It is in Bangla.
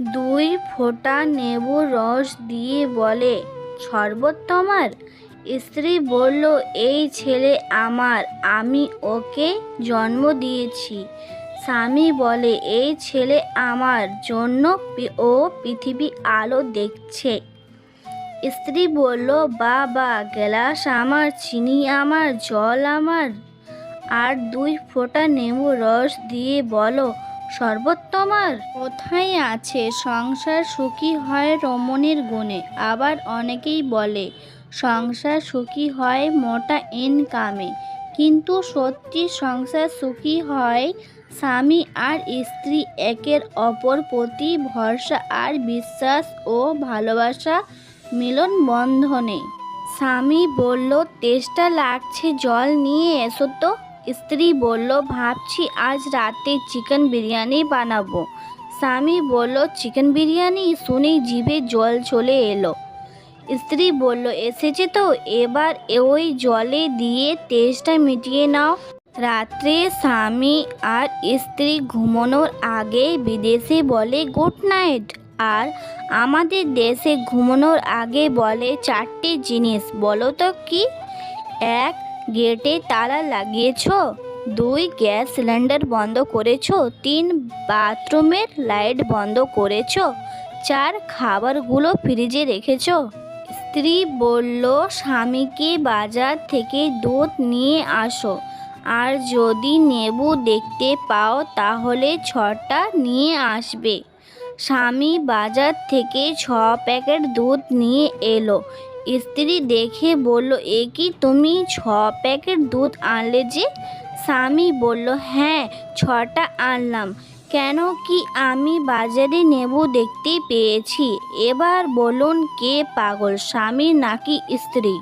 দুই ফোঁটা নেবুর রস দিয়ে বলে, শরবত তোমার? স্ত্রী বলল, এই ছেলে আমার, আমি ওকে জন্ম দিয়েছি। স্বামী বলে, এই ছেলে আমার জন্য ও পৃথিবী আলো দেখছে। স্ত্রী বলল, বাবা, গ্লাস আমার, চিনি আমার, জল আমার। আর দুই ফোঁটা নেবু রস দিয়ে বলো শরবত তোমার কোথায় আছে, সংসার সুখী হয় রমণের গুণে। আবার অনেকেই বলে, সংসার সুখী হয় মোটা ইনকামে। কিন্তু সত্যি সংসার সুখী হয় স্বামী আর স্ত্রী, একের অপর প্রতি ভরসা আর বিশ্বাস ও ভালোবাসা মিলন বন্ধনে। স্বামী বলল, তেষ্টা লাগছে জল নিয়ে এসো তো। স্ত্রী বলল, ভাবছি আজ রাতে চিকেন বিরিয়ানি বানাবো। স্বামী বলল, চিকেন বিরিয়ানি? শুনেই জিভে জল চলে এলো। স্ত্রী বলল, এসেছে তো, এবার ওই জলে দিয়ে তেষ্টা মিটিয়ে নাও। রাত্রে স্বামী আর স্ত্রী ঘুমানোর আগে বিদেশে বলে, গুড নাইট। আর আমাদের দেশে ঘুমানোর আগে বলে চারটে জিনিস। বলো তো কি? এক গেটে তালা লাগিয়েছো? দুই গ্যাস সিলিন্ডার বন্ধ করেছ? তিন বাথরুমের লাইট বন্ধ করেছ? চার খাবারগুলো ফ্রিজে রেখেছ? স্ত্রী বলল, স্বামীকে বাজার থেকে দুধ নিয়ে আসো। আর যদি নেবু দেখতে পাও, তাহলে ছটা নিয়ে আসবে। স্বামী বাজার থেকে ছ প্যাকেট দুধ নিয়ে এলো। স্ত্রী দেখে বলল, এ কি তুমি ছ প্যাকেট দুধ আনলে যে? স্বামী বলল হ্যাঁ ছটা আনলাম। কেন কি আমি বাজারে নেব দেখতে পেয়েছি। এবার বলুন কে পাগল, স্বামী নাকি স্ত্রী?